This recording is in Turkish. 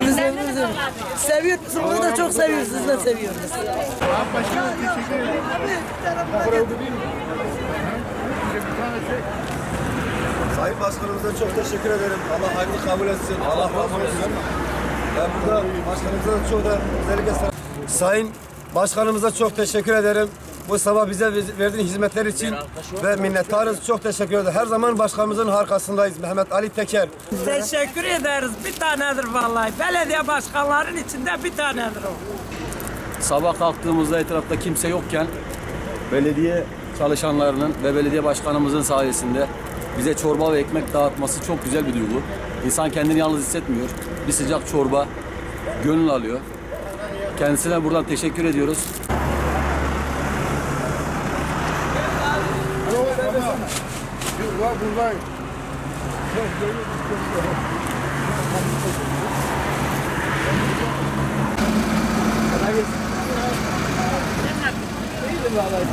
Bizlerimizi seviyoruz. Bunu da çok seviyoruz. Siz de seviyoruz. Abi başkanım teşekkür ederim. Abi, Buraya değil? Sayın Başkanımıza çok teşekkür ederim. Allah hayırlı kabul etsin. Allah razı olsun. Ben burada başkanımıza çok da özellikle Sayın Başkanımıza çok teşekkür ederim. Bu sabah bize verdiğin hizmetler için ve minnettarız. Çok teşekkür ederim. Her zaman başkanımızın arkasındayız. Mehmet Ali Teker. Teşekkür ederiz. Bir tanedir vallahi. Belediye başkanların içinde bir tanedir o. Sabah kalktığımızda etrafta kimse yokken belediye çalışanlarının ve belediye başkanımızın sayesinde bize çorba ve ekmek dağıtması çok güzel bir duygu. İnsan kendini yalnız hissetmiyor. Bir sıcak çorba gönül alıyor. Kendisine buradan teşekkür ediyoruz. Bunlar bunlar. Kolay gelsin. İyiyim vallahi.